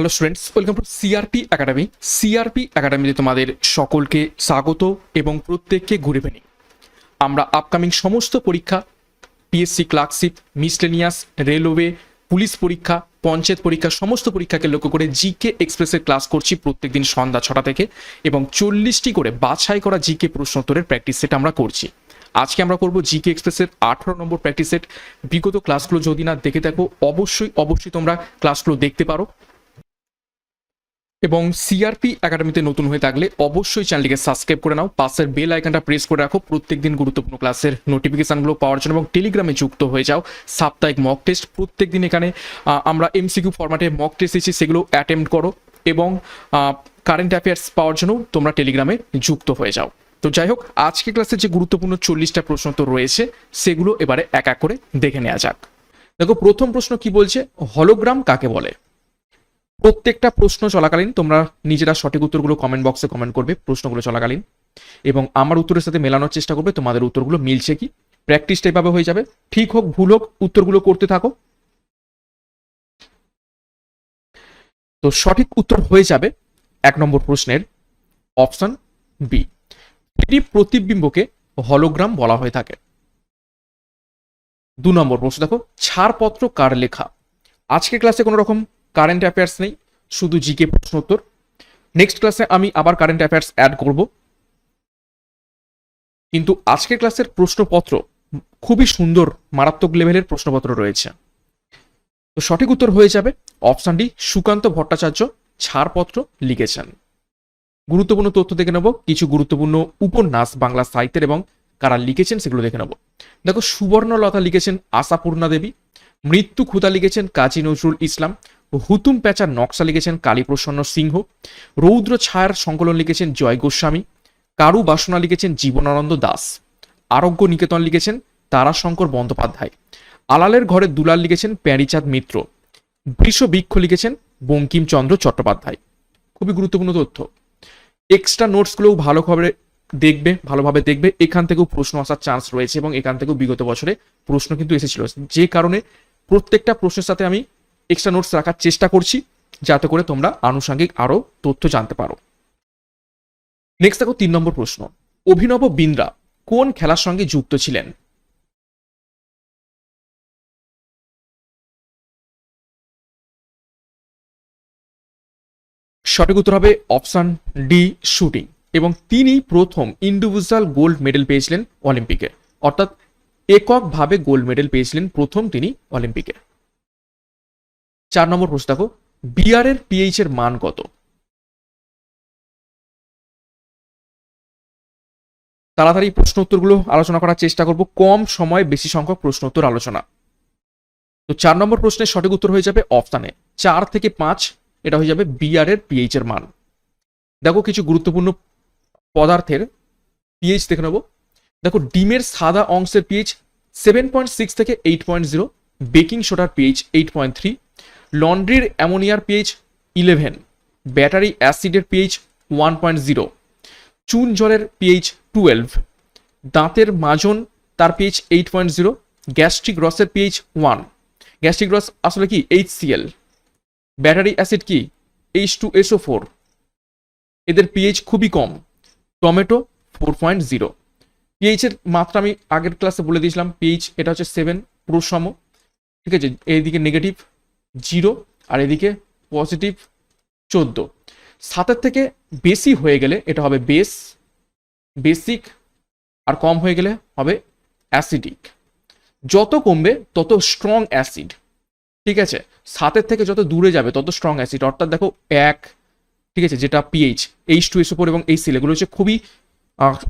Hello students welcome to CRP academy CRP একাডেমিতে তোমাদের সকলকে স্বাগত এবং প্রত্যেককে ঘুরে বেনি আমরা আপকামিং সমস্ত পরীক্ষা PSC clerkship miscellaneous railway police পরীক্ষা, পঞ্চায়েত পরীক্ষা, সমস্ত পরীক্ষাকে লক্ষ্য করে জিকে এক্সপ্রেসের ক্লাস করছি প্রত্যেকদিন সন্ধ্যা ছটা থেকে এবং চল্লিশটি করে বাছাই করা জিকে প্রশ্নোত্তরের প্র্যাকটিস সেট আমরা করছি। আজকে আমরা করব জিকে এক্সপ্রেসের আঠারো নম্বর প্র্যাকটিস সেট বিগত ক্লাসগুলো যদি না দেখে থাকো, অবশ্যই অবশ্যই তোমরা ক্লাসগুলো দেখতে পারো। এবং সিআরপি একাডেমিতে নতুন হয়ে থাকলে অবশ্যই চ্যানেলটিকে সাবস্ক্রাইব করে নাও। পাশের বেল আইকনটা প্রেস করে রাখো। প্রত্যেকদিন গুরুত্বপূর্ণ ক্লাসের নোটিফিকেশনগুলো পাওয়ার জন্য এবং টেলিগ্রামে যুক্ত হয়ে যাও। সাপ্তাহিক মক টেস্ট প্রত্যেকদিন এখানে আমরা এমসিকিউ ফরম্যাটে মক টেস্ট দিচ্ছি, সেগুলো অ্যাটেম্প করো এবং কারেন্ট অ্যাফেয়ার্স পাওয়ার জন্য তোমরা টেলিগ্রামে যুক্ত হয়ে যাও। তো যাই হোক, আজকে ক্লাসে যে গুরুত্বপূর্ণ চল্লিশটা প্রশ্ন তো রয়েছে, সেগুলো এবারে এক এক করে দেখে নেওয়া যাক। দেখো, প্রথম প্রশ্ন কি বলছে? হলোগ্রাম কাকে বলে? প্রত্যেকটা প্রশ্ন চলাকালীন তোমরা নিজেরা সঠিক উত্তরগুলো কমেন্ট বক্সে কমেন্ট করবে, প্রশ্নগুলো চলাকালীন। এবং আমার উত্তরের সাথে মেলানোর চেষ্টা করবে, তোমাদের উত্তরগুলো মিলছে কি? প্র্যাকটিসটা এভাবে হয়ে যাবে। ঠিক হোক, ভুল হোক, উত্তরগুলো করতে থাকো। তো সঠিক উত্তর হয়ে যাবে এক নম্বর প্রশ্নের অপশন বি এটি প্রতিবিম্বকে হলোগ্রাম বলা হয়ে থাকে। দু নম্বর প্রশ্ন দেখো, ছাড়পত্র কার লেখা? আজকের ক্লাসে কোনো রকম কারেন্ট অ্যাফেয়ার্স নেই, শুধু জিকে প্রশ্ন উত্তর। নেক্সট ক্লাসে আমি আবার কারেন্ট অ্যাফেয়ার্স অ্যাড করব। কিন্তু আজকের ক্লাসের প্রশ্নপত্র খুবই সুন্দর, মারাত্মক লেভেলের প্রশ্নপত্র রয়েছে। তো সঠিক উত্তর হয়ে যাবে অপশন ডি সুকান্ত ভট্টাচার্য ছাড়পত্র লিখেছেন। গুরুত্বপূর্ণ তথ্য দেখে নেব, কিছু গুরুত্বপূর্ণ উপন্যাস বাংলা সাহিত্যের এবং কারা লিখেছেন সেগুলো দেখে নেব। দেখো সুবর্ণলতা লিখেছেন আশাপূর্ণা দেবী, মৃত্যু ক্ষুদা লিখেছেন কাজী নজরুল ইসলাম হুতুম প্যাচার নকশা লিখেছেন কালীপ্রসন্ন সিংহ, রৌদ্র ছায়ার সংকলন লিখেছেন জয় গোস্বামী, কারু বাসনা লিখেছেন জীবনানন্দ দাস, আরোগ্য নিকেতন লিখেছেন তারাশঙ্কর বন্দ্যোপাধ্যায়, আলালের ঘরে দুলাল লিখেছেন প্যারিচাঁদ মিত্র বৃক্ষ লিখেছেন বঙ্কিমচন্দ্র চট্টোপাধ্যায়। খুবই গুরুত্বপূর্ণ তথ্য। এক্সট্রা নোটসগুলোও ভালো খবরে দেখবে, ভালোভাবে দেখবে। এখান থেকেও প্রশ্ন আসার চান্স রয়েছে এবং এখান থেকেও বিগত বছরে প্রশ্ন কিন্তু এসেছিল। যে কারণে প্রত্যেকটা প্রশ্নের সাথে আমি এক্সট্রা নোটস রাখার চেষ্টা করছি, যাতে করে তোমরা আনুষঙ্গিক আরও তথ্য জানতে পারো। নেক্সট দেখো তিন নম্বর প্রশ্ন। অভিনব বিন্দ্রা কোন খেলার সঙ্গে যুক্ত ছিলেন? সঠিক উত্তর হবে অপশন ডি, শুটিং। এবং তিনি প্রথম ইন্ডিভিজুয়াল গোল্ড মেডেল পেয়েছিলেন অলিম্পিকে। অর্থাৎ এককভাবে গোল্ড মেডেল পেয়েছিলেন প্রথম তিনি অলিম্পিকে। চার নম্বর প্রশ্ন দেখো, বিয়ারের পিএইচ এর মান কত? তাড়াতাড়ি প্রশ্ন উত্তরগুলো আলোচনা করার চেষ্টা করব, কম সময়ে বেশি সংখ্যক প্রশ্ন উত্তর আলোচনা। তো চার নম্বর প্রশ্নের সঠিক উত্তর হয়ে যাবে অপশানে। চার থেকে পাঁচ, এটা হয়ে যাবে বিআর এর পিএইচ এর মান। দেখো কিছু গুরুত্বপূর্ণ পদার্থের পিএইচ দেখে নেব। দেখো ডিমের সাদা অংশের পিএইচ সেভেন পয়েন্ট সিক্স থেকে এইট পয়েন্ট জিরো বেকিং সোডার পিএইচ এইট পয়েন্ট থ্রি লন্ড্রির অ্যামোনিয়ার পিএইচ ইলেভেন ব্যাটারি অ্যাসিডের পিএইচ ওয়ান পয়েন্ট জিরো চুন জলের পিএইচ টুয়েলভ দাঁতের মাজন তার pH eight point zero gastric রসের পিএইচ ওয়ান গ্যাস্ট্রিক রস আসলে কি এইচ সিএল ব্যাটারি অ্যাসিড কি এইচ টু এসও ফোর এদের পিএইচ খুবই কম, টমেটো ফোর পয়েন্ট জিরো পিএইচের মাত্রা আমি আগের ক্লাসে বলে দিয়েছিলাম পিএইচ এটা হচ্ছে সেভেন পুরুষসম, ঠিক আছে, এইদিকে নেগেটিভ জিরো আর এদিকে পজিটিভ চোদ্দ। সাতের থেকে বেশি হয়ে গেলে এটা হবে বেস বেসিক আর কম হয়ে গেলে হবে অ্যাসিডিক যত কমবে তত স্ট্রং অ্যাসিড ঠিক আছে? সাতের থেকে যত দূরে যাবে তত স্ট্রং অ্যাসিড অর্থাৎ দেখো এক, ঠিক আছে? যেটা পিএইচ এইচ টু এস ওপর এবং এই সিল এগুলো হচ্ছে খুবই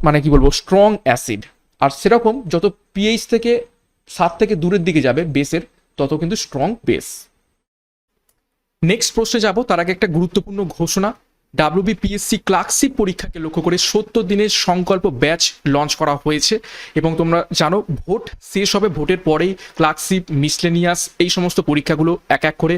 মানে কি বলব? স্ট্রং অ্যাসিড আর সেরকম যত পিএইচ থেকে সাত থেকে দূরের দিকে যাবে বেসের তত কিন্তু স্ট্রং বেস নেক্সট প্রশ্নে যাব তার আগে একটা গুরুত্বপূর্ণ ঘোষণা। ডাব্লিউবিপিএসসি ক্লার্কশিপ পরীক্ষাকে লক্ষ্য করে সত্তর দিনের সংকল্প ব্যাচ লঞ্চ করা হয়েছে। এবং তোমরা জানো, ভোট শেষ হবে, ভোটের পরেই ক্লার্কশিপ মিসলেনিয়াস এই সমস্ত পরীক্ষাগুলো এক এক করে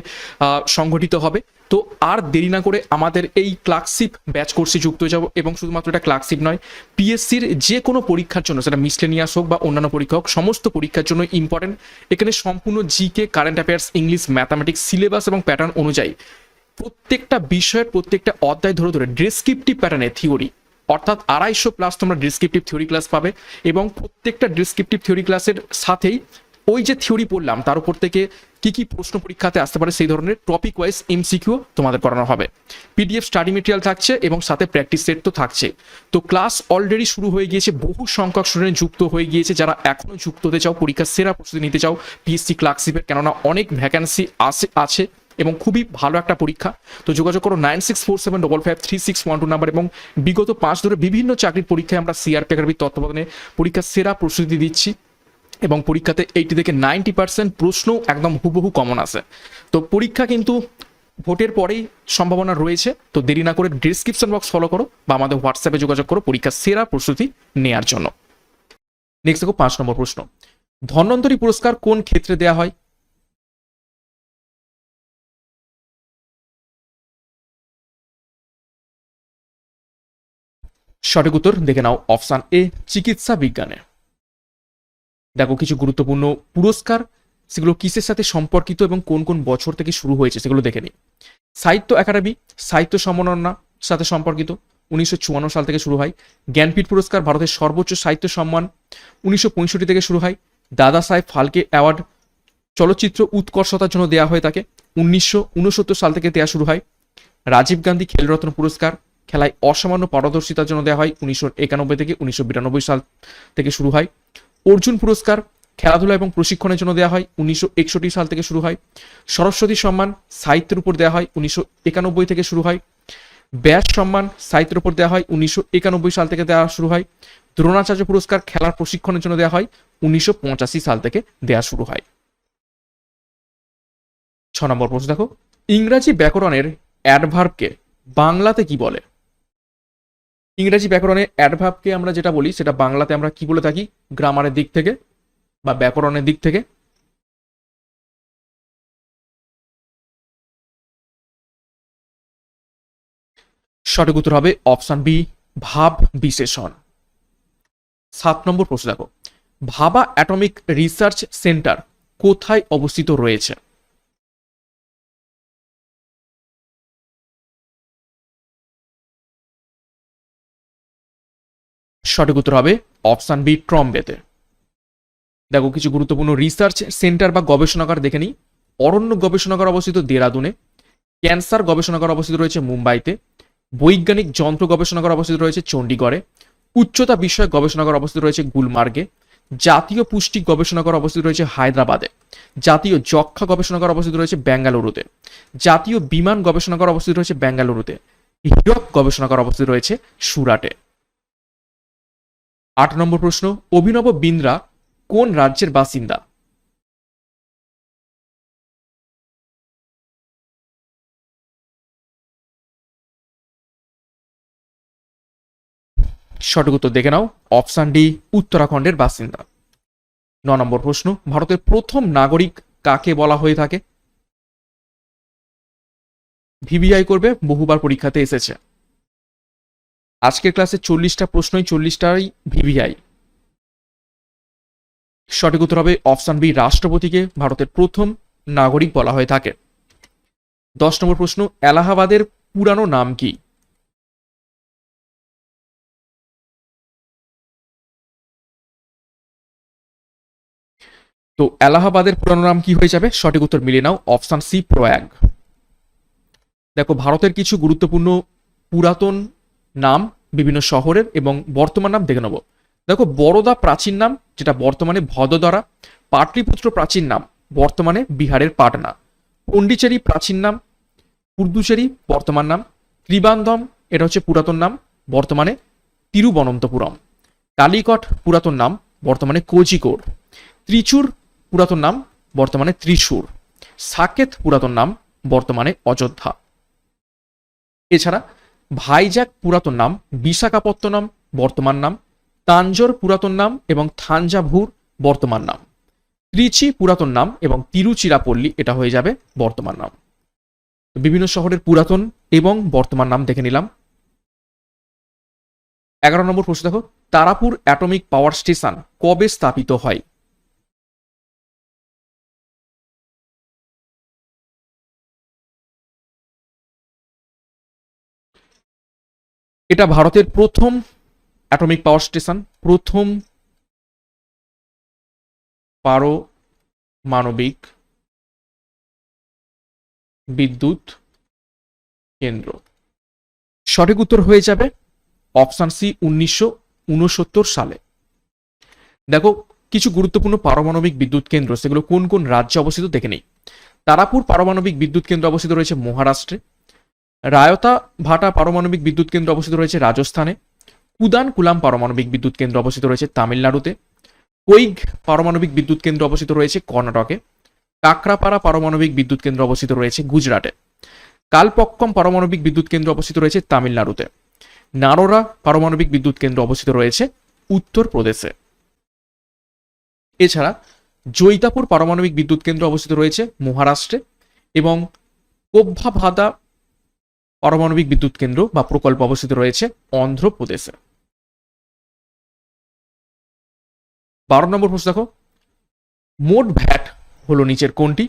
সংগঠিত হবে। তো আর দেরি না করে আমাদের এই ক্লার্কশিপ ব্যাচ কোর্সে যুক্ত হয়ে যাব এবং শুধুমাত্র এটা ক্লার্কশিপ নয় পিএসসির যে কোনো পরীক্ষার জন্য, সেটা মিসলেনিয়াস হোক বা অন্যান্য পরীক্ষা হোক, সমস্ত পরীক্ষার জন্য ইম্পর্টেন্ট এখানে সম্পূর্ণ GK current affairs English mathematics syllabus এবং প্যাটার্ন অনুযায়ী প্রত্যেকটা বিষয়ের প্রত্যেকটা অধ্যায় ধরে ধরে ডেসক্রিপটিভ প্যাটার্নে থিওরি অর্থাৎ আড়াইশো প্লাস তোমরা ডিসক্রিপটিভ থিওরি ক্লাস পাবে এবং প্রত্যেকটা ডিসক্রিপটিভ থিওরি ক্লাসের সাথেই ওই যে থিওরি পড়লাম, তার উপর থেকে কি কি প্রশ্ন পরীক্ষাতে আসতে পারে সেই ধরনের টপিক ওয়াইজ এমসিকিউ তোমাদের করানো হবে। পিডিএফ স্টাডি মেটেরিয়াল থাকছে এবং সাথে প্র্যাকটিস সেট তো থাকছে। তো ক্লাস অলরেডি শুরু হয়ে গিয়েছে, বহু সংখ্যক স্টুডেন্ট যুক্ত হয়ে গিয়েছে, যারা এখনও যুক্ত হতে চাও, পরীক্ষার সেরা প্রস্তুতি নিতে চাও পিএসসি ক্লার্কশিপের কেননা অনেক ভ্যাকান্সি আছে। এবং খুবই ভালো একটা পরীক্ষা। তো যোগাযোগ করো nine six four seven double five three six one two number এবং বিগত পাঁচ ধরে বিভিন্ন চাকরির পরীক্ষায় আমরা সিআরপি একাডেমির তত্ত্বাবধানে পরীক্ষার সেরা প্রস্তুতি দিচ্ছি এবং পরীক্ষাতে এইটি থেকে নাইনটি পার্সেন্ট প্রশ্ন একদম হুবহু কমন আছে। তো পরীক্ষা কিন্তু ভোটের পরেই সম্ভাবনা রয়েছে। তো দেরি না করে ডিসক্রিপশন বক্স ফলো করো বা আমাদের হোয়াটসঅ্যাপে যোগাযোগ করো পরীক্ষার সেরা প্রস্তুতি নেওয়ার জন্য। নেক্সট দেখো পাঁচ নম্বর প্রশ্ন। ধন্বন্তরী পুরস্কার কোন ক্ষেত্রে দেয়া হয়? সঠিক উত্তর দেখে নাও অপশান এ, চিকিৎসা বিজ্ঞানে। দেখো কিছু গুরুত্বপূর্ণ পুরস্কার, সেগুলো কিসের সাথে সম্পর্কিত এবং কোন কোন বছর থেকে শুরু হয়েছে সেগুলো দেখে নিই। সাহিত্য একাডেমি, সাহিত্য সম্মাননা সাথে সম্পর্কিত, উনিশশো চুয়ান্ন সাল থেকে শুরু হয়। জ্ঞানপীঠ পুরস্কার, ভারতের সর্বোচ্চ সাহিত্য সম্মান, উনিশশো পঁয়ষট্টি থেকে শুরু হয়। দাদা সাহেব ফালকে অ্যাওয়ার্ড, চলচ্চিত্র উৎকর্ষতার জন্য দেওয়া হয়ে থাকে উনিশশো উনসত্তর সাল থেকে দেওয়া শুরু হয়। রাজীব গান্ধী খেলরত্ন পুরস্কার খেলায় অসামান্য পারদর্শিতার জন্য দেওয়া হয় উনিশশো একানব্বই থেকে উনিশশো বিরানব্বই সাল থেকে শুরু হয়। অর্জুন পুরস্কার, খেলাধুলা এবং প্রশিক্ষণের জন্য দেওয়া হয় উনিশশো একষট্টি সাল থেকে শুরু হয়। সরস্বতী সম্মান, সাহিত্যের উপর দেওয়া হয় উনিশশো একানব্বই থেকে শুরু হয়। ব্যাস সম্মান, সাহিত্যের উপর দেওয়া হয় উনিশশো একানব্বই সাল থেকে দেওয়া শুরু হয়। দ্রোণাচার্য পুরস্কার, খেলার প্রশিক্ষণের জন্য দেওয়া হয় উনিশশো পঁচাশি সাল থেকে দেওয়া শুরু হয়। ছ নম্বর প্রশ্ন দেখো। ইংরাজি ব্যাকরণের অ্যাডভার্বকে বাংলাতে কি বলে? ইংরেজি ব্যাকরণে অ্যাডভাবকে আমরা যেটা বলি, সেটা বাংলাতে আমরা কি বলে থাকি? গ্রামারের দিক থেকে বা ব্যাকরণের দিক থেকে। সঠিক উত্তর হবে অপশন বি, ভাব বিশেষণ সাত নম্বর প্রশ্ন দেখো। ভাবা অ্যাটমিক রিসার্চ সেন্টার কোথায় অবস্থিত রয়েছে? সঠিক উত্তর হবে অপশান বি ট্রম্বেতে দেখো, কিছু গুরুত্বপূর্ণ রিসার্চ সেন্টার বা গবেষণাগার দেখে নিই। অরণ্য গবেষণাগার অবস্থিত দেরাদুনে, ক্যান্সার গবেষণাগার অবস্থিত রয়েছে মুম্বাইতে, বৈজ্ঞানিক যন্ত্র গবেষণাগার অবস্থিত রয়েছে চণ্ডীগড়ে, উচ্চতা বিষয়ক গবেষণাগার অবস্থিত রয়েছে গুলমার্গে, জাতীয় পুষ্টি গবেষণাগার অবস্থিত রয়েছে হায়দ্রাবাদে, জাতীয় যক্ষা গবেষণাগার অবস্থিত রয়েছে বেঙ্গালুরুতে জাতীয় বিমান গবেষণাগার অবস্থিত রয়েছে বেঙ্গালুরুতে হীরক গবেষণাগার অবস্থিত রয়েছে সুরাটে। আট নম্বর প্রশ্ন, অভিনব বিন্দ্রা কোন রাজ্যের বাসিন্দা? সঠিক উত্তর দেখে নাও, অপশান ডি, উত্তরাখণ্ডের বাসিন্দা। ন নম্বর প্রশ্ন, ভারতের প্রথম নাগরিক কাকে বলা হয়ে থাকে? ভিভিআই করবে, বহুবার পরীক্ষাতে এসেছে। আজকের ক্লাসে চল্লিশটা প্রশ্নই, চল্লিশটাই ভিভিআই। সঠিক উত্তর হবে অপশান বি, রাষ্ট্রপতিকে ভারতের প্রথম নাগরিক বলা হয়ে থাকে। দশ নম্বর প্রশ্ন, এলাহাবাদের পুরানো নাম কি? তো এলাহাবাদের পুরানো নাম কি হয়ে যাবে? সঠিক উত্তর মিলিয়ে নাও, অপশান সি, প্রয়াগ। দেখো, ভারতের কিছু গুরুত্বপূর্ণ পুরাতন নাম, বিভিন্ন শহরের এবং বর্তমান নাম দেখে নেব। দেখো বড়দা প্রাচীন নাম, যেটা বর্তমানে ভদোদরা, পাটলিপুত্র প্রাচীন নাম, বর্তমানে বিহারের পাটনা। পন্ডিচেরি প্রাচীন নাম পুর্দুচেরি বর্তমান নাম, ত্রিবান্ধম, এটা হচ্ছে পুরাতন নাম, বর্তমানে তিরুবনন্তপুরম। কালিকট পুরাতন নাম, বর্তমানে কোজিকোর ত্রিচুর পুরাতন নাম, বর্তমানে ত্রিশূর। সাকেত পুরাতন নাম, বর্তমানে অযোধ্যা। এছাড়া ভাইজাক পুরাতন নাম, বিশাখাপত্তনম বর্তমান নাম, তাঞ্জোর পুরাতন নাম এবং থাঞ্জাভুর বর্তমান নাম। ত্রিচি পুরাতন নাম এবং তিরুচিরাপল্লী এটা হয়ে যাবে বর্তমান নাম। বিভিন্ন শহরের পুরাতন এবং বর্তমান নাম দেখে নিলাম। এগারো নম্বর প্রশ্ন দেখো, তারাপুর অ্যাটমিক পাওয়ার স্টেশন কবে স্থাপিত হয়? এটা ভারতের প্রথম অ্যাটমিক পাওয়ার স্টেশন, প্রথম পারমাণবিক বিদ্যুৎ কেন্দ্র। সঠিক উত্তর হয়ে যাবে অপশান সি, উনিশশো উনসত্তর সালে। দেখো, কিছু গুরুত্বপূর্ণ পারমাণবিক বিদ্যুৎ কেন্দ্র, সেগুলো কোন কোন রাজ্যে অবস্থিত দেখে নেই। তারাপুর পারমাণবিক বিদ্যুৎ কেন্দ্র অবস্থিত রয়েছে মহারাষ্ট্রে। রায়তা ভাটা পারমাণবিক বিদ্যুৎ কেন্দ্র অবস্থিত রয়েছে রাজস্থানে, কুদান কুলাম পারমাণবিক বিদ্যুৎ কেন্দ্র অবস্থিত রয়েছে তামিলনাড়ুতে কৈগ পারমাণবিক বিদ্যুৎ কেন্দ্র অবস্থিত রয়েছে কর্ণাটকে, কাকরাপাড়া পারমাণবিক বিদ্যুৎ কেন্দ্র অবস্থিত রয়েছে গুজরাটে, কালপক্কম পারমাণবিক বিদ্যুৎ কেন্দ্র অবস্থিত রয়েছে তামিলনাড়ুতে, নারোরা পারমাণবিক বিদ্যুৎ কেন্দ্র অবস্থিত রয়েছে উত্তরপ্রদেশে। এছাড়া জৈতাপুর পারমাণবিক বিদ্যুৎ কেন্দ্র অবস্থিত রয়েছে মহারাষ্ট্রে এবং কোভ্ভাভাদা পারমাণবিক বিদ্যুৎ কেন্দ্র বা প্রকল্প অবস্থিত রয়েছে অন্ধ্রপ্রদেশে। বারো নম্বর প্রশ্ন দেখো। মোট ভ্যাট হলো নিচের কোনটি?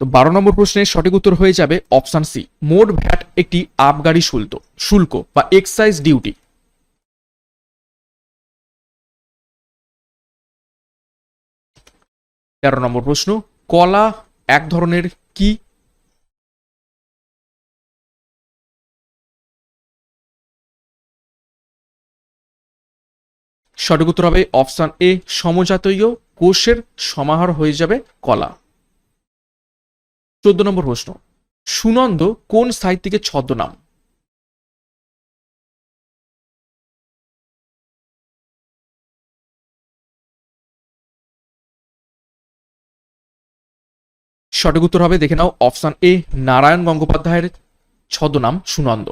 তো বারো নম্বর প্রশ্নের সঠিক উত্তর হয়ে যাবে অপশান সি। মোট ভ্যাট একটি আবগারি শুল্ক শুল্ক বা এক্সাইজ ডিউটি। তেরো নম্বর প্রশ্ন, কলা এক ধরনের কি? সঠিক উত্তর হবে অপশান এ, সমজাতীয় কোষের সমাহার হয়ে যাবে কলা। চোদ্দ নম্বর প্রশ্ন, সুনন্দ কোন সাহিত্যিকের ছদ্মনাম? সঠিক উত্তর হবে, দেখে নাও, অপশান এ, নারায়ণ গঙ্গোপাধ্যায়ের ছদ্মনাম সুনন্দ।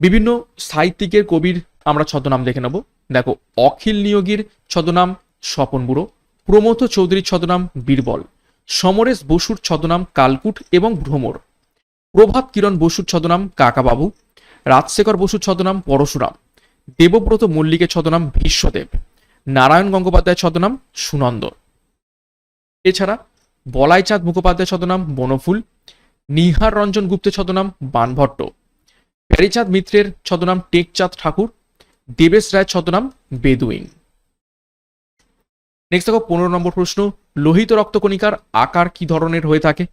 বিভিন্ন সাহিত্যিকের কবির আমরা ছদ্মনাম দেখে নেব। দেখো, অখিল নিয়োগীর ছদ্মনাম স্বপন বুড়ো প্রমথ চৌধুরীর ছদ্মনাম বীরবল, সমরেশ বসুর ছদ্মনাম কালকুট এবং ভ্রমর, প্রভাত কিরণ বসুর ছদ্মনাম কাকাবাবু, রাজশেখর বসুর ছদ্মনাম পরশুরাম, দেবব্রত মল্লিকের ছদ্মনাম ভীষ্মদেব, নারায়ণ গঙ্গোপাধ্যায়ের ছদ্মনাম সুনন্দ। এছাড়া বলাইচাঁদ মুখোপাধ্যায়ের ছদ্মনাম বনফুল, নিহার রঞ্জন গুপ্তের ছদ্মনাম বানভট্ট প্যারিচাঁদ মিত্রের ছদ্মনাম টেকচাঁদ ঠাকুর, দেবেশ রায়ের ছদ্মনাম বেদুইন। নেক্সট দেখো, পনেরো নম্বর প্রশ্ন, লোহিত রক্তকণিকার আকার কি ধরনের হয়ে থাকে?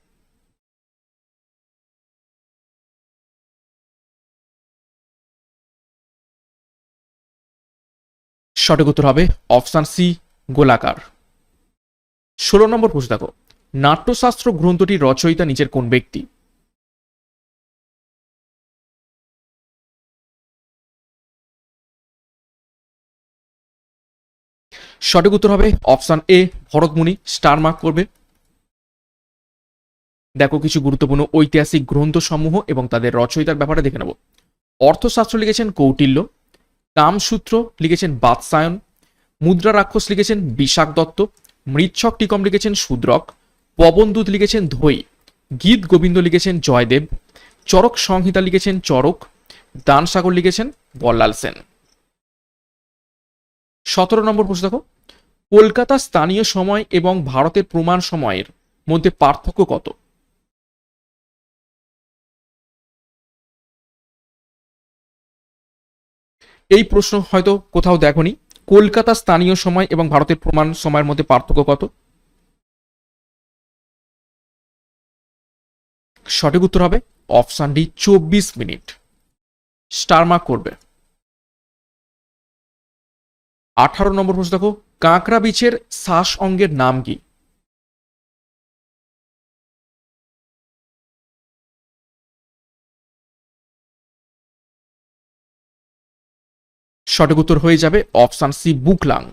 সঠিক উত্তর হবে অপশান সি, গোলাকার। ষোলো নম্বর প্রশ্ন দেখো নাট্যশাস্ত্র গ্রন্থটির রচয়িতা নিচের কোন ব্যক্তি? সঠিক উত্তর হবে option A, Bharatmuni star mark করবে। দেখো কিছু গুরুত্বপূর্ণ ঐতিহাসিক গ্রন্থসমূহ এবং তাদের রচয়িতার ব্যাপারে দেখে নেব। অর্থশাস্ত্র লিখেছেন কৌটিল্য, কামসূত্র লিখেছেন বাৎসায়ন মুদ্রা রাক্ষস লিখেছেন বিশাখ দত্ত মৃচ্ছক টিকম লিখেছেন শূদ্রক পবনদূত লিখেছেন ধৈ গীত গোবিন্দ লিখেছেন জয়দেব, চরক সংহিতা লিখেছেন চরক, দানসাগর লিখেছেন বল্লাল সেন। সতেরো নম্বর প্রশ্ন দেখো, কলকাতা স্থানীয় সময় এবং ভারতের প্রমাণ সময়ের মধ্যে পার্থক্য কত? এই প্রশ্ন হয়তো কোথাও দেখনি, কলকাতা স্থানীয় সময় এবং ভারতের প্রমাণ সময়ের মধ্যে পার্থক্য কত? সঠিক উত্তর হবে অপশান ডি, চব্বিশ মিনিট। স্টার মার্ক করবে। আঠারো নম্বর প্রশ্ন দেখো, কাঁকড়া বিছের শ্বাস অঙ্গের নাম কি? সঠিক উত্তর হয়ে যাবে অপশান সি, বুকলাং।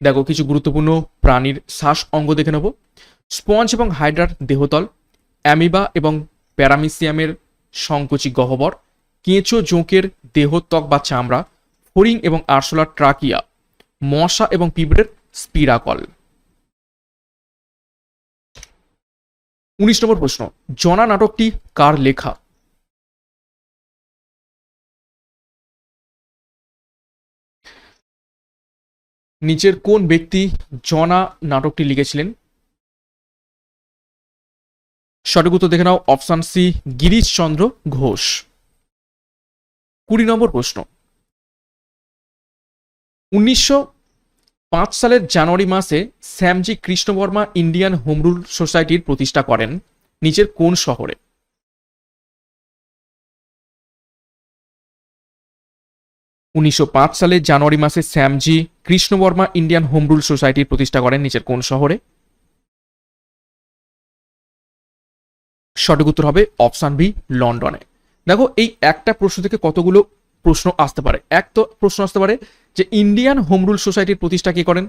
দেখো, কিছু গুরুত্বপূর্ণ প্রাণীর শ্বাস অঙ্গ দেখে নেব। স্পঞ্জ এবং হাইড্রার দেহতল, অ্যামিবা এবং প্যারামিসিয়ামের সংকোচি গহ্বর, কেঁচো জোঁকের দেহত্বক বা চামড়া, ফরিং এবং আরশোলার ট্রাকিয়া, মশা এবং পিঁপড়ের স্পিরাকল। উনিশ নম্বর প্রশ্ন, জনা নাটকটি কার লেখা? নিচের কোন ব্যক্তি জনা নাটকটি লিখেছিলেন? সঠিক উত্তর দেখে নাও, অপশান সি, গিরিশচন্দ্র ঘোষ। কুড়ি নম্বর প্রশ্ন। উনিশশো পাঁচ সালের জানুয়ারি মাসে Shyamji Krishnavarma Indian home rule সোসাইটির প্রতিষ্ঠা করেন, নিচের কোন শহরে? উনিশশো সালে জানুয়ারি মাসে Shyamji Krishnavarma Indian home rule সোসাইটির প্রতিষ্ঠা করেন, নিচের কোন শহরে? সঠিক উত্তর হবে অপশান বি, লন্ডনে। দেখো, এই একটা প্রশ্ন থেকে কতগুলো প্রশ্ন আসতে পারে? এক তো প্রশ্ন আসতে পারে যে ইন্ডিয়ান হোম রুল সোসাইটির প্রতিষ্ঠা কে করেন?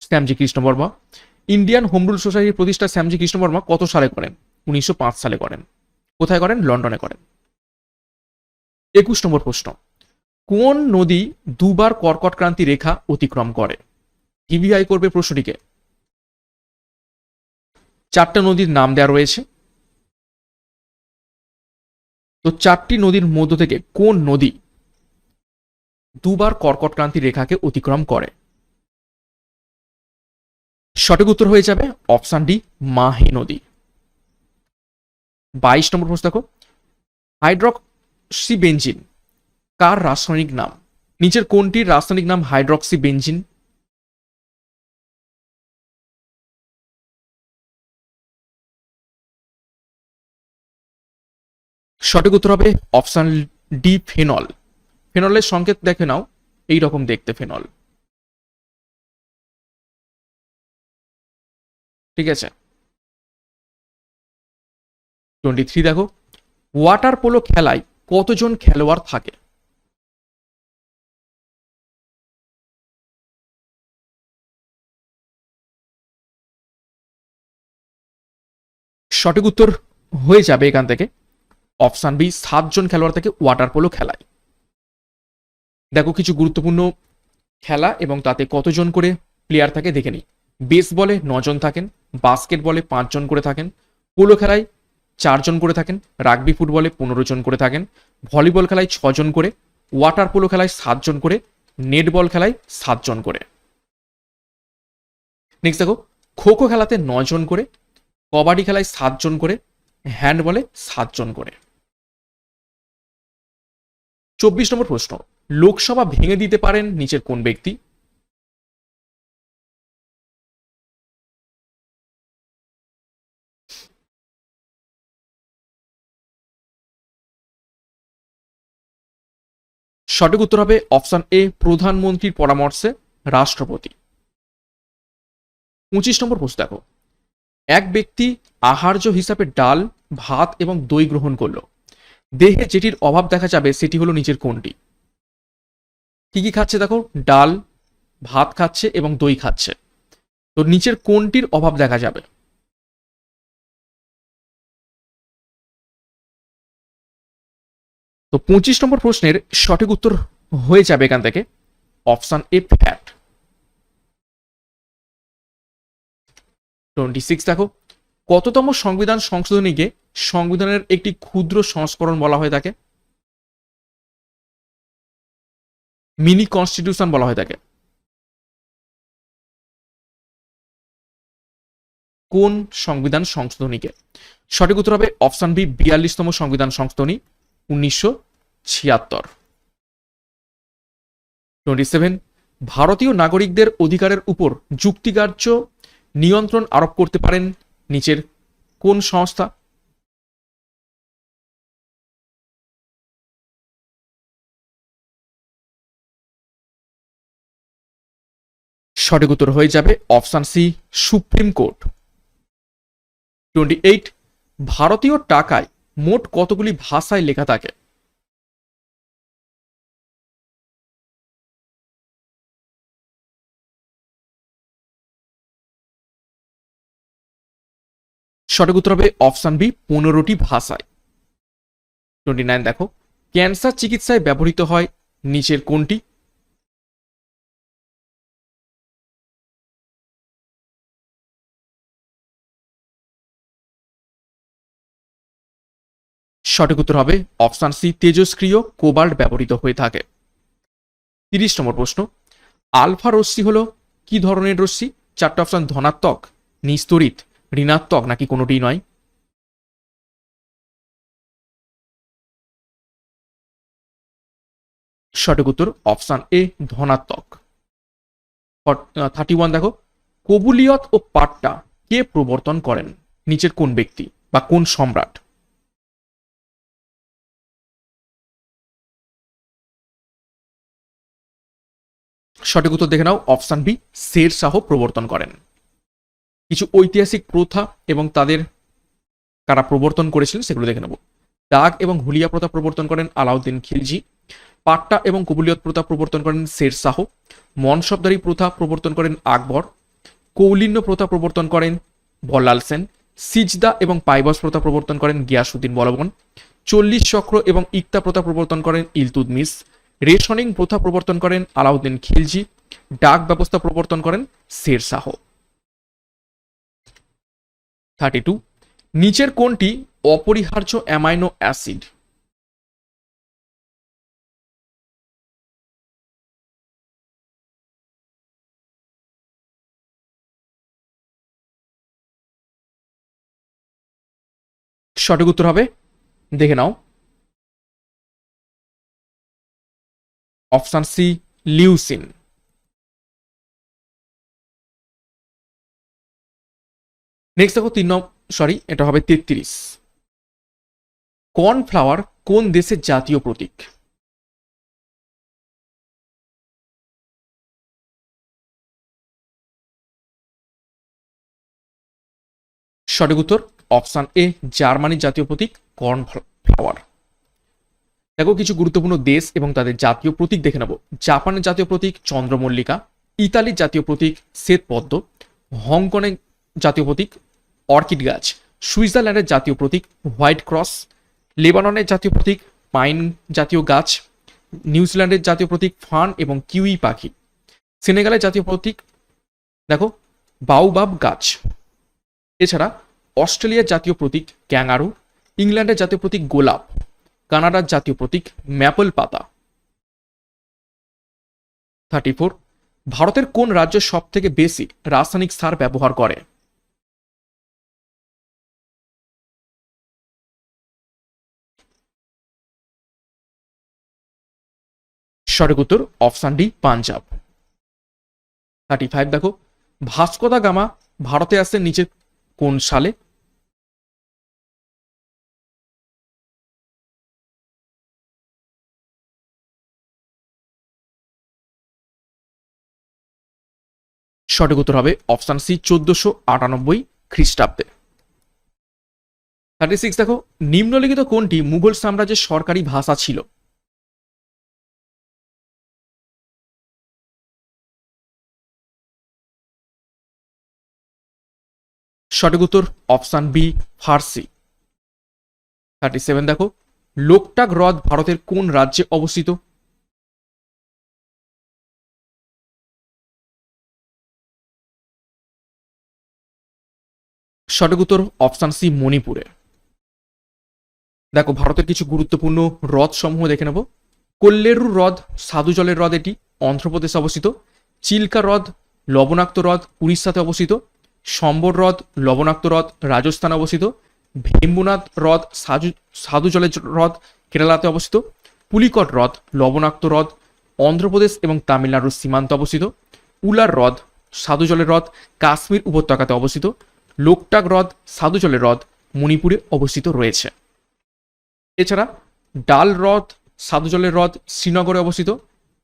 Shyamji Krishnavarma. Indian home rule সোসাইটির প্রতিষ্ঠা শ্যামজি কৃষ্ণবর্মা কত সালে করেন? উনিশশো পাঁচ সালে করেন। কোথায় করেন? লন্ডনে করেন। একুশ নম্বর প্রশ্ন। কোন নদী দুবার কর্কট ক্রান্তি রেখা অতিক্রম করে? টিভিআই করবে প্রশ্নটিকে। চারটা নদীর নাম দেওয়া রয়েছে। তো চারটি নদীর মধ্য থেকে কোন নদী দুবার কর্কট ক্রান্তি রেখাকে অতিক্রম করে? সঠিক উত্তর হয়ে যাবে অপশান ডি, মাহি নদী। বাইশ নম্বর প্রশ্ন দেখো। হাইড্রক্সি বেঞ্জিন কার রাসায়নিক নাম? নিচের কোনটির রাসায়নিক নাম হাইড্রক্সি বেঞ্জিন সঠিক উত্তর হবে অপশান ডি, ফেনল। ফেনলের সংকেত দেখে নাও এই রকম দেখতে ফেনল। ঠিক আছে। টোয়েন্টি থ্রি দেখো, ওয়াটার পোলো খেলায় কতজন খেলোয়াড় থাকে? সঠিক উত্তর হয়ে যাবে এখান থেকে। অপশান বি, সাতজন খেলোয়াড় থেকে ওয়াটার পোলো খেলায়। দেখো কিছু গুরুত্বপূর্ণ খেলা এবং তাতে কতজন করে প্লেয়ার থাকে, দেখে নিই। বেস বলে নজন থাকেন বাস্কেট বলে পাঁচজন করে থাকেন, পোলো খেলায় চারজন করে থাকেন রাগবি ফুটবলে পনেরো জন করে থাকেন ভলিবল খেলায় ছজন করে ওয়াটার পোলো খেলায় সাতজন করে নেটবল খেলায় সাতজন করে। নেক্সট দেখো খো খো খেলাতে নজন করে, কবাডি খেলায় সাতজন করে হ্যান্ডবলে সাতজন করে। চব্বিশ নম্বর প্রশ্ন, লোকসভা ভেঙে দিতে পারেন নিচের কোন ব্যক্তি? সঠিক উত্তর হবে অপশন এ, প্রধানমন্ত্রীর পরামর্শে রাষ্ট্রপতি। পঁচিশ নম্বর প্রশ্ন দেখো, এক ব্যক্তি আহার্য হিসাবে ডাল ভাত এবং দই গ্রহণ করল। দেহে যেটির অভাব দেখা যাবে, সেটি হলো নিচের কোনটি? কি কি খাচ্ছে দেখো? ডাল, ভাত খাচ্ছে এবং দই খাচ্ছে। তো নিচের কোনটির অভাব দেখা যাবে? তো পঁচিশ নম্বর প্রশ্নের সঠিক উত্তর হয়ে যাবে এখান থেকে। Option A, fat. Twenty six দেখো। কততম সংবিধান সংশোধনীকে সংবিধানের একটি ক্ষুদ্র সংস্করণ বলা হয় তাকে মিনি কনস্টিটিউশন বলা হয় তাকে কোন সংবিধান সংশোধনীকে সঠিক উত্তর হবে অপশন বি, বিয়াল্লিশতম সংবিধান সংশোধনী, উনিশশো ছিয়াত্তর। টোয়েন্টি সেভেন, ভারতীয় নাগরিকদের অধিকারের উপর যুক্তিকার্য নিয়ন্ত্রণ আরোপ করতে পারেন নিচের কোন সংস্থা? সঠিক উত্তর হয়ে যাবে option C, supreme court. Twenty eight, ভারতীয় টাকায় মোট কতগুলি ভাষায় লেখা থাকে? সঠিক উত্তর হবে অপশান বি, পনেরোটি ভাষায়। টোয়েন্টি নাইন, দেখো। ক্যান্সার চিকিৎসায় ব্যবহৃত হয় নিচের কোনটি? সঠিক উত্তর হবে অপশান সি তেজস্ক্রিয় কোবাল্ট ব্যবহৃত হয়ে থাকে। তিরিশ নম্বর প্রশ্ন, আলফা রশ্মি হলো কি ধরনের রশ্মি? চারটা অপশান, ধনাত্মক, নিস্তরিত। ঋণাত্মক নাকি কোনোটি নয়? সঠিক উত্তর অপশান এ, ধনাত্মক। থার্টি ওয়ান দেখো। কবুলিয়ত ও পাট্টা কে প্রবর্তন করেন? নিচের কোন ব্যক্তি বা কোন সম্রাট? সঠিক উত্তর দেখে নাও। অপশান বি, শের শাহ প্রবর্তন করেন। কিছু ঐতিহাসিক প্রথা এবং তাদের কারা প্রবর্তন করেছিলেন সেগুলো দেখে নেব। দাগ এবং হুলিয়া প্রথা প্রবর্তন করেন আলাউদ্দিন খিলজি, পাট্টা এবং কবুলিয়ত প্রথা প্রবর্তন করেন শের শাহ, মনসবদারি প্রথা প্রবর্তন করেন আকবর, কৌলিন্য প্রথা প্রবর্তন করেন বল্লাল সেন, সিজদা এবং পাইবস প্রথা প্রবর্তন করেন গিয়াসুদ্দিন বলবন, চল্লিশ চক্র এবং ইকতা প্রথা প্রবর্তন করেন ইলতুদমিস, রেশনিং প্রথা প্রবর্তন করেন আলাউদ্দিন খিলজি, ডাক ব্যবস্থা প্রবর্তন করেন শের শাহ। Thirty two. নিচের কোনটি অপরিহার্য অ্যামাইনো অ্যাসিড। সঠিক উত্তর হবে? দেখে নাও। Option C, leucine. নেক্সট দেখো তিন নম্বর সরি এটা হবে তেত্রিশ। কর্নফ্লাওয়ার কোন দেশের জাতীয় প্রতীক? সঠিক উত্তর অপশান এ, জার্মানির জাতীয় প্রতীক কর্নফ্লাওয়ার। দেখো কিছু গুরুত্বপূর্ণ দেশ এবং তাদের জাতীয় প্রতীক দেখে নেব। জাপানের জাতীয় প্রতীক চন্দ্রমল্লিকা, ইতালির জাতীয় প্রতীক শ্বেতপদ্ম, হংকংয়ের জাতীয় প্রতীক, অর্কিড গাছ, সুইজারল্যান্ডের জাতীয় প্রতীক, হোয়াইট ক্রস, লেবাননের জাতীয় প্রতীক, পাইন জাতীয় গাছ, নিউজিল্যান্ডের জাতীয় প্রতীক ফান এবং কিউই পাখি। সেনেগালের জাতীয় প্রতীক, দেখো বাউবাব গাছ। এছাড়া, অস্ট্রেলিয়ার জাতীয় প্রতীক, ক্যাঙ্গারু, ইংল্যান্ডের জাতীয় প্রতীক, গোলাপ, কানাডার জাতীয় প্রতীক, ম্যাপল পাতা। থার্টি ফোর, ভারতের কোন রাজ্য সব থেকে বেশি রাসায়নিক সার ব্যবহার করে? সঠিক উত্তর option D Punjab. Thirty five দেখো ভাস্কোদা গামা ভারতে আসে নিচে কোন সালে? সঠিক উত্তর হবে অপশান সি চোদ্দশো আটানব্বই খ্রিস্টাব্দে। থার্টি সিক্স দেখো, নিম্নলিখিত কোনটি মুঘল সাম্রাজ্যের সরকারি ভাষা ছিল? সঠিক উত্তর option B, Farsi. Thirty seven দেখো লোকটাক হ্রদ ভারতের কোন রাজ্যে অবস্থিত? সঠিক উত্তর অপশান সি, মণিপুরে। দেখো, ভারতের কিছু গুরুত্বপূর্ণ হ্রদ সমূহ দেখে নেব। কল্লেরু হ্রদ, সাধু জলের হ্রদ এটি, অন্ধ্রপ্রদেশে অবস্থিত। চিল্কা হ্রদ, লবণাক্ত হ্রদ, উড়িষ্যাতে অবস্থিত। সম্বর হ্রদ, লবণাক্ত হ্রদ, রাজস্থানে অবস্থিত। ভেম্বুনাথ হ্রদ, সাজু সাধু জলের হ্রদ, কেরালাতে অবস্থিত। পুলিকট হ্রদ, লবণাক্ত হ্রদ, অন্ধ্রপ্রদেশ এবং তামিলনাড়ুর সীমান্তে অবস্থিত। উলার হ্রদ সাধু জলের হ্রদ, কাশ্মীর উপত্যকাতে অবস্থিত। লোকটাক হ্রদ সাধু জলের হ্রদ, মণিপুরে অবস্থিত রয়েছে। এছাড়া ডাল হ্রদ সাধু জলের হ্রদ, শ্রীনগরে অবস্থিত।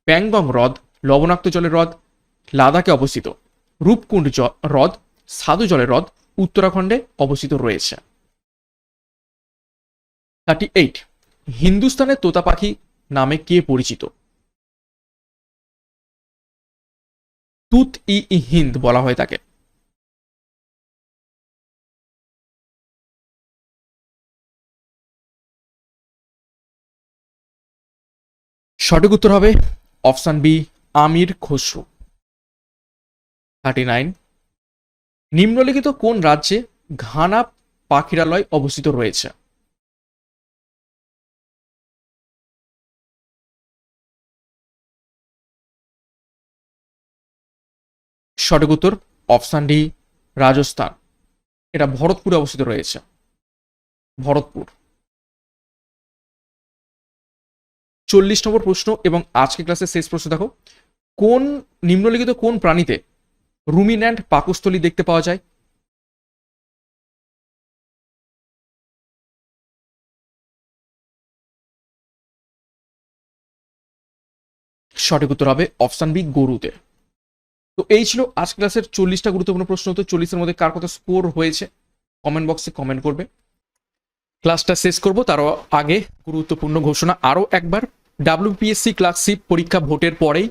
প্যাংগং হ্রদ, লবণাক্ত জলের হ্রদ, লাদাখে অবস্থিত। রূপকুণ্ড হ্রদ সাধু জলের হ্রদ উত্তরাখণ্ডে অবস্থিত রয়েছে। থার্টি এইট হিন্দুস্তানের তোতা পাখি নামে কে পরিচিত? তুত ই হিন্দ বলা হয় তাকে। সঠিক উত্তর হবে option B, Amir Khusrau. Thirty nine নিম্নলিখিত কোন রাজ্যে ঘানা পাখিরালয় অবস্থিত রয়েছে? সঠিক উত্তর, অপশান ডি, রাজস্থান। এটা ভরতপুরে অবস্থিত রয়েছে। ভরতপুর। চল্লিশ নম্বর প্রশ্ন এবং আজকে ক্লাসের শেষ প্রশ্ন দেখো। কোন, নিম্নলিখিত কোন প্রাণীতে রুমিন্যান্ট পাকস্থলী দেখতে পাওয়া যায়। সঠিক উত্তর হবে অপশান বি গরুতে তো এই ছিল আজ ক্লাসের চল্লিশটা গুরুত্বপূর্ণ প্রশ্ন তো চল্লিশের মধ্যে কার কত স্কোর হয়েছে, কমেন্ট বক্সে কমেন্ট করবে। ক্লাসটা শেষ করব, তারও আগে গুরুত্বপূর্ণ ঘোষণা আরও একবার। ডাব্লিউপিএসসি ক্লাসিক পরীক্ষা ভোটের পরেই।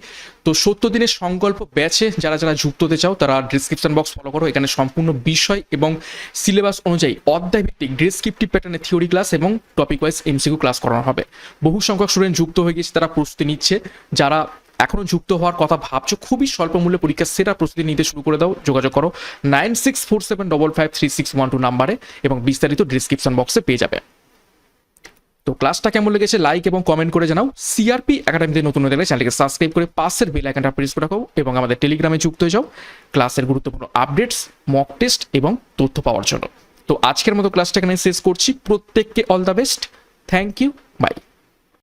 তো সত্তর দিনের সংকল্প ব্যাচে যারা যারা যুক্ত হতে চাও, তারা ডিসক্রিপশন বক্স ফলো করো। এখানে সম্পূর্ণ বিষয় এবং সিলেবাস অনুযায়ী অধ্যায় ভিত্তিক ডিসক্রিপটিভ প্যাটার্নের থিওরি ক্লাস এবং টপিক ওয়াইজ এমসিকিউ ক্লাস করানো হবে। বহু সংখ্যক স্টুডেন্ট যুক্ত হয়ে গেছে, তারা প্রস্তুতি নিচ্ছে। যারা এখনও যুক্ত হওয়ার কথা ভাবছ, খুবই স্বল্প মূল্যে পরীক্ষা সেটা প্রস্তুতি নিতে শুরু করে দাও। যোগাযোগ করো nine six four seven double five three six one two নাম্বারে এবং বিস্তারিত ডিসক্রিপশন বক্সে পেয়ে যাবে। তো ক্লাসটা কেমন লেগেছে লাইক এবং কমেন্ট করে জানাও। সিআরপি একাডেমিতে নতুন হয়ে চ্যানেলকে সাবস্ক্রাইব করে পাশের বেল আইকনটা প্রেস করে রাখো এবং আমাদের টেলিগ্রামে যুক্ত হয়ে যাও। ক্লাসের গুরুত্বপূর্ণ আপডেটস মক টেস্ট এবং তথ্য পাওয়ার জন্য। তো আজকের মতো ক্লাসটা এখানে শেষ করছি। প্রত্যেককে all the best thank you bye